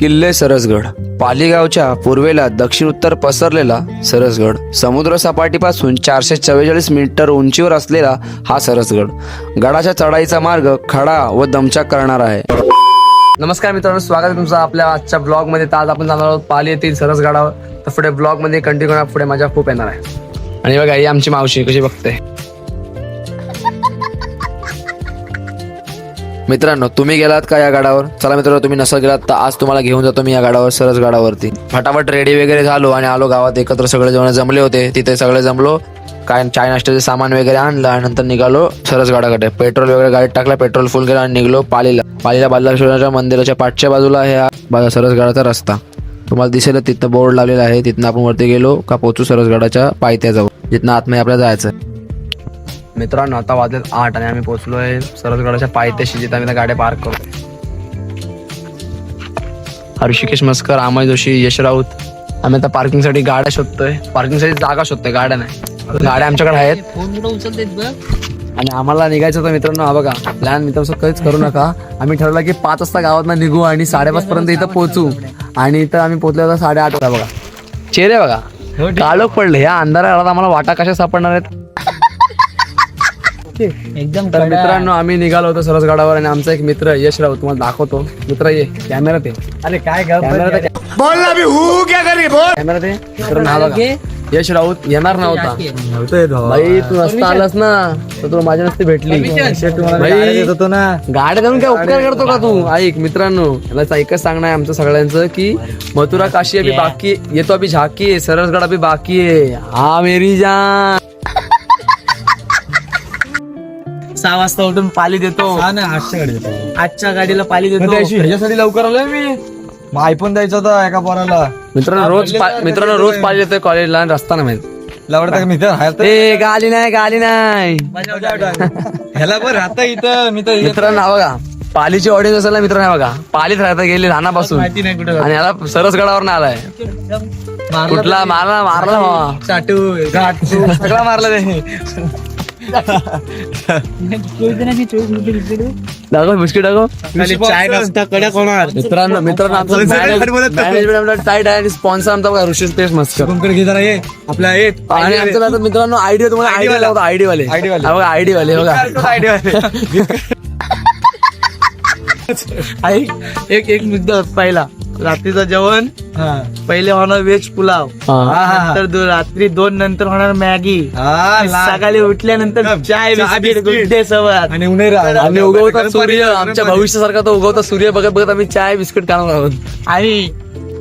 किल्ले सरसगड. पालीगावच्या पूर्वेला दक्षिण उत्तर पसरलेला सरसगड. समुद्र सपाटीपासून चारशे चव्वेचाळीस मीटर उंचीवर असलेला हा सरसगड. गडाच्या चढाईचा मार्ग खडा व दमचाक करणार आहे. नमस्कार मित्रांनो स्वागत आहे तुमचं आपल्या आजच्या ब्लॉगमध्ये तर आज आपण जाणार आहोत पाली येथील सरसगडावर. तर पुढे ब्लॉगमध्ये कंटिन्यू पुढे मजा खूप येणार आहे. आणि बघा ही आमची मावशी कशी बघते. मित्रांनो तुम्ही गेलात का या गाडावर चला मित्रांनो तुम्ही नसं गेलात तर आज तुम्हाला घेऊन जातो मी या गाडावर सरस गाडावरती फटाफट रेडी वगैरे झालो आणि आलो गावात. एकत्र सगळे जण जमले होते. तिथे सगळे जमलो. काय चाय नाश्त्याचे सामान वगैरे आणलं आणि नंतर निघालो. सरस गाडाकडे पेट्रोल वगैरे गाडीत टाकला. पेट्रोल फुल केलं आणि निघलो पालीला. पालीला बालाश्वराच्या मंदिराच्या पाठच्या बाजूला आहे हा. बा- सरस गाडाचा रस्ता. तुम्हाला दिसेल तिथं बोर्ड लावलेला आहे. तिथनं आपण वरती गेलो का पोहोचू सरसगडाच्या पायथ्याजवळ जिथनं आतमध्ये आपल्याला जायचं मित्रांनो आता वाजलेत आठ आणि आम्ही पोहोचलोय सरसगडाच्या पायथ्याशी जिथे आम्ही त्या गाड्या पार्क करतोय ऋषिकेश मस्कर अमय जोशी यश राऊत. आम्ही आता पार्किंगसाठी गाड्या शोधतोय. पार्किंगसाठी जागा शोधतोय गाड्या नाही. गाड्या आमच्याकडे आहेत. आणि आम्हाला निघायचं होतं मित्रांनो हा बघा. प्लॅन मित्रांनो काहीच करू नका. आम्ही ठरवलं की पाच वाजता गावात निघू आणि साडेपाच पर्यंत इथं पोहोचू. आणि इथं आम्ही पोहोचलो होतो साडेआठ वाजता बघा. चेहरे बघा. काळोख पडले. या अंधारा आम्हाला वाटा कशा सापडणार आहेत? एकदम तर मित्रांनो आम्ही निघालो होतो सरसगडावर आणि आमचा एक मित्र यश राऊत तुम्हाला दाखवतो. मित्र ये कॅमेरात ये अरे काय कॅमेरात ये. कॅमेरात ये. मित्रांनो, हा बघा. यश राऊत येणार नव्हता भाई तू नसता आलास ना तर तुला माझ्या नसती भेटली. भाई, गाड्या जाऊन काय उपकार करतो का तू? ऐक मित्रांनो याला एकच सांगणं आहे आमचं सगळ्यांचं की मथुरा काशी अभी बाकी येतो अभी झाकी आहे सरसगड अभी बाकी आहे. हा मेरी जान. सहा वाजता उठून पाली देतो. आजच्या गाडीला पाली देतो. ह्याच्यासाठी लवकर आलोय मी. मग आयफोन द्यायचा होता एका पोराला. मित्रांनो रोज पा- मित्रांनो रोज पाहिजे येतोय कॉलेजला आणि रस्ता नाही माहीत. लवडता का तर ए गाली नाही गाली नाही. ह्याला पण राहता इथं मी तर मित्रांनो हा बघा. पालीची ऑडियन्स असेल ना मित्रांनो हा बघा. पालीत राहता गेली लहानापासून. माहिती नाही कुठं आणि याला सरसगडावर आलाय. कुठला? मारला मारला. चाटू सगळा मारला ते दाखव बिस्किट दाखव. चाय नसता कडक होणार मित्रांनो मित्रांनो आमचं मॅनेजमेंट टाईट आहे आणि स्पॉन्सर आमचा बघा ऋषी स्पेस मस्कर कोणकडे घे जरा ये. आपल्या ये. आणि आमचं आता मित्रांनो आयडिया तुम्हाला आयडिया लावतो आयडी वाले वाले. बघा आयडी वाले आयडी ऐक एक एक मुद्दा पहिला. रात्रीचं जेवण पहिले होणार व्हेज पुलाव हा. नंतर दो- रात्री दोन नंतर होणार मॅगी हा. सकाळी उठल्यानंतर चाय चहा, बिस्किट बिस्किट. गुड्डे सवत आणि उन्हे आम्ही उगवता सूर्य आमच्या भविष्यासारखा तो उगवता सूर्य बघत बघत आम्ही चाय बिस्किट खाणार आहोत आणि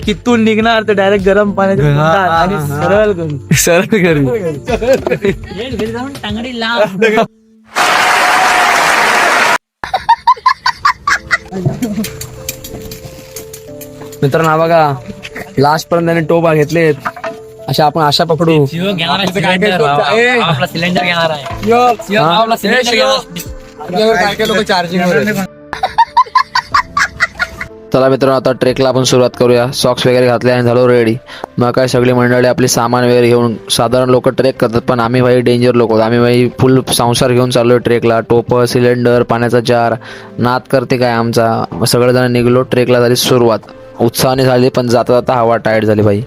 तिथून निघणार तर डायरेक्ट गरम हा, हा, आणि हा. सरळ घरी. सरळ घरी घरी जाऊन टांगडी लाव मित्रांनो हा बघा लास्ट पर्यंत त्यांनी टोपा घेतलेत. अशा आपण आशा पकडू. घेणार आहे सिलेंडर आपला सिलेंडर घेणार आहे. आपला सिलेंडर घेणार चार्जिंग चला मित्रांनो आता ट्रेकला आपण सुरुवात करूया. सॉक्स वगैरे घातले आणि झालो रेडी मग काय सगळी मंडळी आपली सामान वगैरे घेऊन साधारण लोक ट्रेक करतात पण आम्ही भाई डेंजर लोक आहोत. आम्ही भाई फुल संसार घेऊन चाललोय ट्रेकला टोप सिलेंडर पाण्याचा जार. नाद करते काय आमचा. सगळेजण निघलो ट्रेकला झाली सुरुवात. उत्साहाने झाले पण जाता जाता हवा टायर्ड झाली भाई.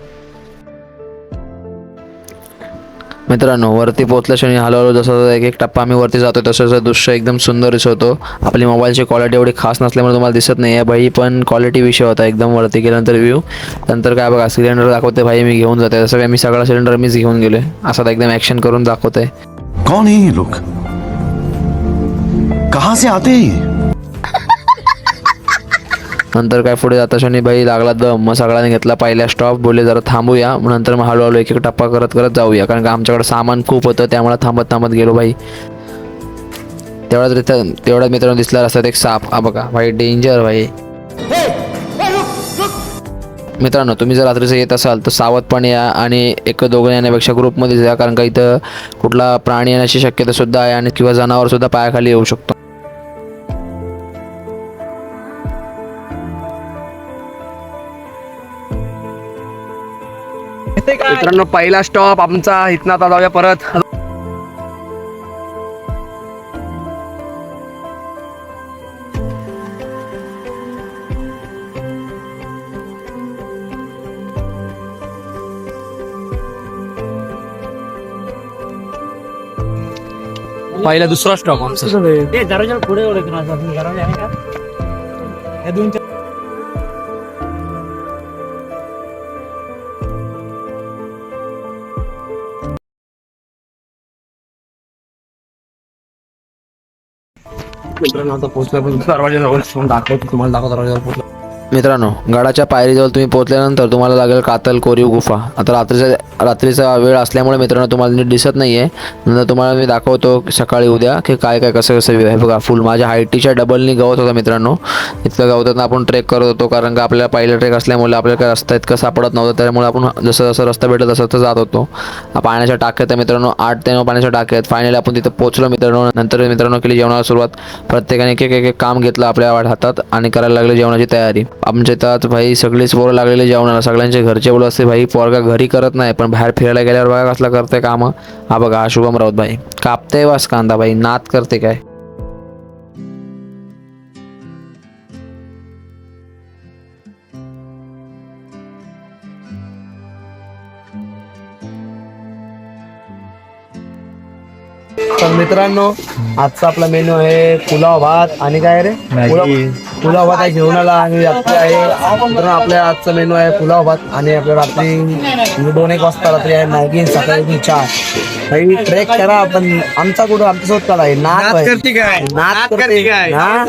मित्रांनो वरती पोहोचल्या क्षणी हळूहळू जसं एक एक टप्पा आम्ही वरती जातो तसं तसं दृश्य एकदम सुंदर दिसत आपली मोबाईलची क्वालिटी एवढी खास नसल्यामुळे तुम्हाला दिसत नाही आहे भाई पण क्वालिटी विषय होता एकदम वरती गेल्यानंतर व्ह्यू नंतर काय बघा सिलेंडर दाखवते भाई मी घेऊन जाते तसं काय मी सगळा सिलेंडर मीच घेऊन गेले असं एकदम ॲक्शन करून दाखवते कौन है ये लोग? से आते हैं नंतर काय पुढे जाता क्षणी भाई लागला दम. मग सगळ्यांनी घेतला पहिला स्टॉप बोलले जरा थांबूया. मग नंतर मग हळूहळू एक एक टप्पा करत करत जाऊया. कारण का आमच्याकडे सामान खूप होतं त्यामुळे थांबत थांबत गेलो भाई. तेवढ्याच तिथं तेवढ्याच मित्रांनो दिसला रस्त्यात एक साप. हा बघा भाई डेंजर भाई. मित्रांनो तुम्ही जर रात्रीचं येत असाल तर सावधपणे या आणि एक दोघं येण्यापेक्षा ग्रुपमध्ये जा कारण का इथं कुठला प्राणी येण्याची शक्यता सुद्धा आहे आणि किंवा जनावर सुद्धा पायाखाली येऊ शकतो. मित्रांनो पहिला स्टॉप आमचा. इथं आता जाऊया परत. पहिला दुसरा स्टॉप आमचा. पुढे मित्रांनो मित्रांनो गडाच्या पायरीजवळ तुम्ही पोहोचल्यानंतर तुम्हाला लागेल कातल कोरीव गुफा. आता रात्रीचा रात्रीचा वेळ असल्यामुळे मित्रांनो तुम्हाला नीट दिसत आहे नंतर तुम्हाला मी दाखवतो सकाळी उद्या की काय काय कसं कसं आहे. बघा फुल माझ्या हायटीच्या डबलनी गवत होता मित्रांनो. इतकं गवतात आपण ट्रेक करत होतो कारण का आपल्याला पहिलं ट्रेक असल्यामुळे आपल्याला काय रस्ता इतका सापडत नव्हता. त्यामुळे आपण जसं जसं रस्ता भेटत तसं तसं जात होतो. पाण्याच्या टाक्यात आहे मित्रांनो आठ ते नऊ पाण्याच्या टाक्या आहेत. फायनली आपण तिथं पोहोचलो मित्रांनो. नंतर मित्रांनो केली जेवणाला सुरुवात. प्रत्येकाने एक एक एक एक काम घेतलं आपल्या हातात आणि करायला लागले जेवणाची तयारी. आमच्या इथं आज भाई सगळेच पोरं लागलेले जेवणाला. सगळ्यांचे घरचे बोलत असते भाई पोरगा घरी करत नाही पण बाहेर फिरायला गेल्यावर बघा कसला करते कामं. हा बघा हा शुभम राऊत भाई. कापते वास कांदा भाई नात करते काय? तर मित्रांनो आजचा आपला मेनू आहे पुलाव भात. आणि काय रे? पुलाव पुलाव भात आहे जेवणाला आणि रात्री आहे. मित्रांनो आपल्या आजचा मेनू आहे पुलाव भात आणि आपल्या रात्री दोन एक वाजता रात्री आहे मॅगी आणि सकाळी चहा. काही ट्रेक करा आपण आमचा कुठं आमच्यासोबत काढा आहे. नाच नाच आहे. करते हा?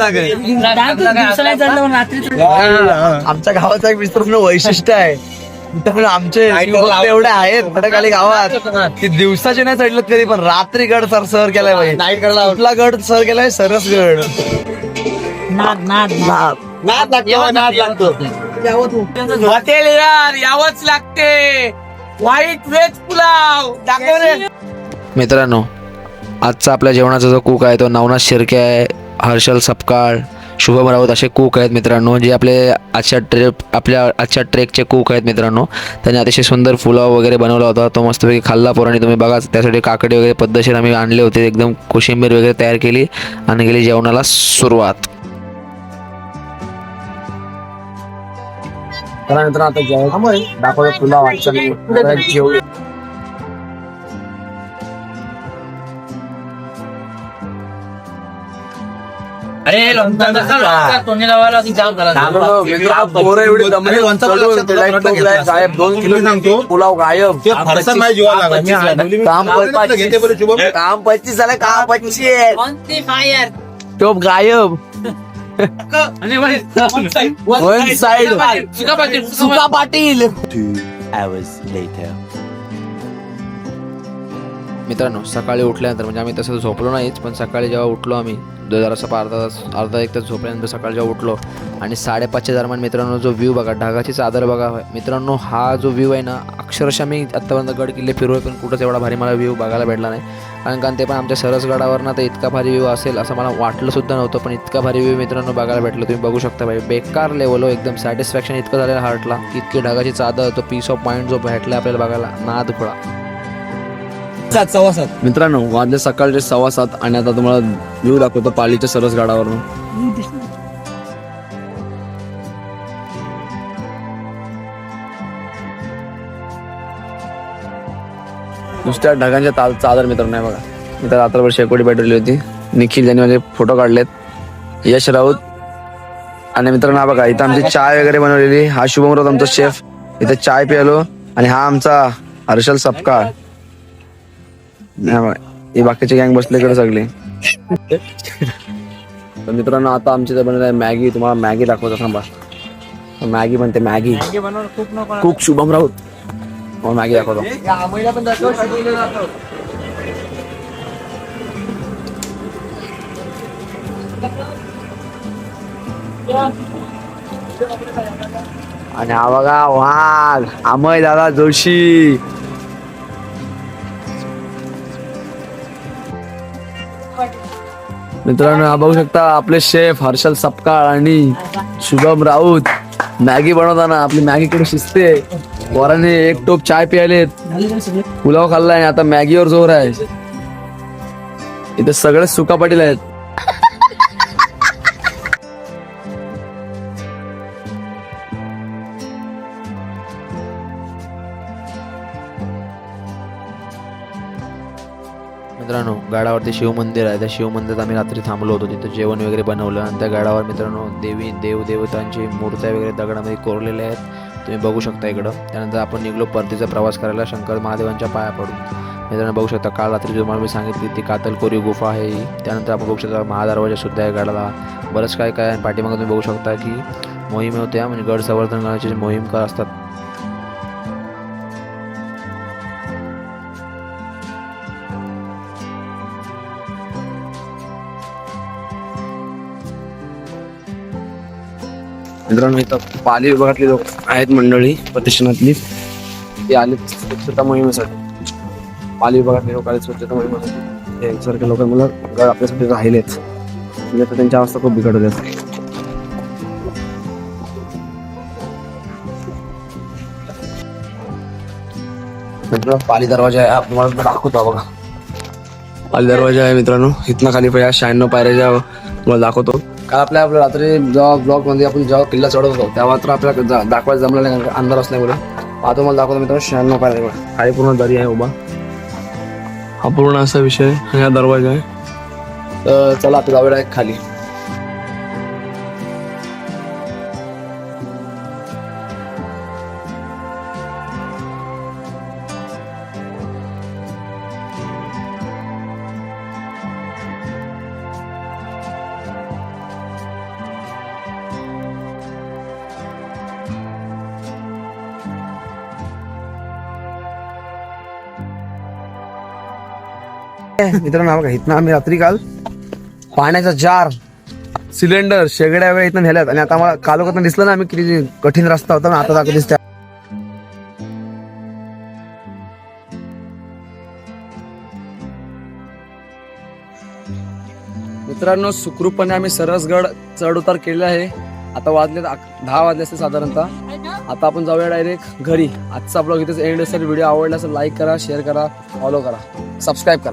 आमच्या गावाचं एक विस्तृत वैशिष्ट्य आहे. आमचे एवढे आहेत खडकाली गावात. की दिवसाचे नाही चढलं कधी पण रात्री गड सर सर केलाय गडला कुठला गड सर केलाय? सरस गड नाद लागतो नाद लागतो. हॉटेल यार यावंच लागते. वाईट वेज पुलाव. दाखव रे. मित्रांनो आजचा आपल्या जेवणाचा जो कुक आहे तो नवनाथ शिर्के आहे हर्षल सपकाळ शुभम राऊत असे कुक आहेत मित्रांनो जे आपले आजच्या ट्रेप आपल्या आजच्या ट्रेकचे कुक आहेत मित्रांनो. त्यांनी अतिशय सुंदर पुलाव वगैरे बनवला होता तो मस्तपैकी खाल्ला पोरांनी. तुम्ही बघा त्यासाठी काकडी वगैरे पद्धतशीर आम्ही आणले होते एकदम कोशिंबीर वगैरे तयार केली आणि गेली जेवणाला सुरुवात. चला मित्रांनो आता जेवण दाखवतो पुलाव आजच्या जेवण अरे लाइट गायब किलो पुलाव गायब. काम पच्चीस One side. One side. Two hours later. मित्रांनो सकाळी उठल्यानंतर म्हणजे आम्ही तसं झोपलो नाहीच पण सकाळी जेव्हा उठलो आम्ही जो जरासा अर्धा तास अर्धा एक तास झोपल्यानंतर सकाळी जेव्हा उठलो आणि साडेपाचच्या दरम्यान मित्रांनो जो व्ह्यू बघा ढगाची चादर बघा मित्रांनो हा जो व्ह्यू आहे ना अक्षरशः मी आत्तापर्यंत गड किल्ले फिरू पण कुठंच एवढा भारी मला व्ह्यू बघायला भेटला नाही. कारण कारण ते पण आमच्या सरसगडावर ना तर इतका भारी व्ह्यू असेल असं मला वाटलं सुद्धा नव्हतं पण इतका भारी व्ह्यू मित्रांनो बघायला भेटलं तुम्ही बघू शकता भाई. बेकार लेवल हो एकदम सॅटिस्फॅक्शन इतकं झालेलं हार्टला इतकी ढगाची चादर तो पीस ऑफ माइंड जो भेटला आपल्याला बघायला नाद सात सव्वा सात. मित्रांनो वाजले सकाळचे सव्वा सात आणि आता तुम्हाला व्ह्यू दाखवतो पालीच्या सरस गाडावरून नुसत्या ढगांच्या ताल चादर मित्रांनो आहे बघा. मी तर रात्रभर शेकोटी पेटवली होती. निखिल ज्यांनी माझे फोटो काढलेत. यश राऊत. आणि मित्रांनो हा बघा इथं आमची चाय वगैरे बनवलेली. हा शुभम राऊत आमचा शेफ इथे चाय प्यालो. आणि हा आमचा हर्षल सपकाळ. हे बाकीचे गँग बसले इकडे सगळे. तर मित्रांनो आता आमच्या इथे बनवलं आहे मॅगी. तुम्हाला मॅगी दाखवतो थांबा. मॅगी बनते मॅगी. कुक शुभम राऊत. मग मॅगी दाखवतो. आणि हा बघा वाघ अमय दादा जोशी. मित्रांनो हा बघू शकता आपले शेफ हर्षल सपकाळ आणि शुभम राऊत. मॅगी बनवताना आपली मॅगी कडे शिजते. वराने एक टोप चाय प्यायलेत. पुलाव खाल्लाय आणि आता मॅगीवर जोर आहे. इथे सगळे सुका पाटील आहेत. मित्रांनो गडावरती शिव मंदिर आहे. त्या शिवमंदिरात आम्ही रात्री थांबलो होतो. तिथं जेवण वगैरे बनवलं आणि त्या गडावर मित्रांनो देवी देवदेवतांची मूर्त्या वगैरे दगडामध्ये कोरलेल्या आहेत. तुम्ही बघू शकता इकडं. त्यानंतर आपण निघलो परतीचा प्रवास करायला. शंकर महादेवांच्या पाया पडून. मित्रांनो बघू शकता काल रात्री तुम्हाला मी सांगितली ती कातलकोरी गुफा आहे. ही त्यानंतर आपण बघू शकता महादरवाजा सुद्धा आहे गडाला. बरंच काय काय आणि पाठीमागं तुम्ही बघू शकता की मोहीम होत्या. म्हणजे गड संवर्धन करण्याची मोहीम का असतात मित्रांनो इथं पाली विभागातली लोक आहेत मंडळी प्रतिष्ठानातली ती आले स्वच्छता मोहिमेसाठी. पाली विभागातले लोक आले स्वच्छता मोहिमेसाठी. ते लोक मुलं गड आपल्यासाठी राहिलेच म्हणजे त्यांची अवस्था खूप बिघडली असते मित्रांनो पाली दरवाजा आहे. आपण तुम्हाला दाखवतो बघा. पाली दरवाजा आहे मित्रांनो. इथनं खाली पहिल्या शहाण्णव पायऱ्याच्या तुम्हाला दाखवतो. काल आपल्या आपल्या रात्री जेव्हा ब्लॉगमध्ये आपण जेव्हा किल्ला चढत होतो तेव्हा तर आपल्याला दाखवायला जमलं नाही कारण अंधार असल्यामुळे. आता मला दाखवतो मित्रांनो शहाण्णव पाहिजे बघा. पूर्ण दरी आहे उभा. हा पूर्ण असा विषय ह्या हा दरवाजा आहे. तर चला आता जाऊया खाली. मित्रांनो बघा इथनं आम्ही रात्री काल पाण्याचा जार सिलेंडर शेगड्या वेळ इथनं नेल्यात. आणि आता आम्हाला कालोखात दिसलं ना आम्ही किती कठीण रस्ता होता ना आता दाखवत दिसते मित्रांनो सुखरूपपणे आम्ही सरसगड चढ उतार केलेला आहे. आता वाजले दहा वाजले असते साधारणतः. आता आपण जाऊया डायरेक्ट घरी. आजचा ब्लॉग इथेच एंड असेल. व्हिडिओ आवडला असेल लाईक करा शेअर करा फॉलो करा. सबस्क्राईब करा.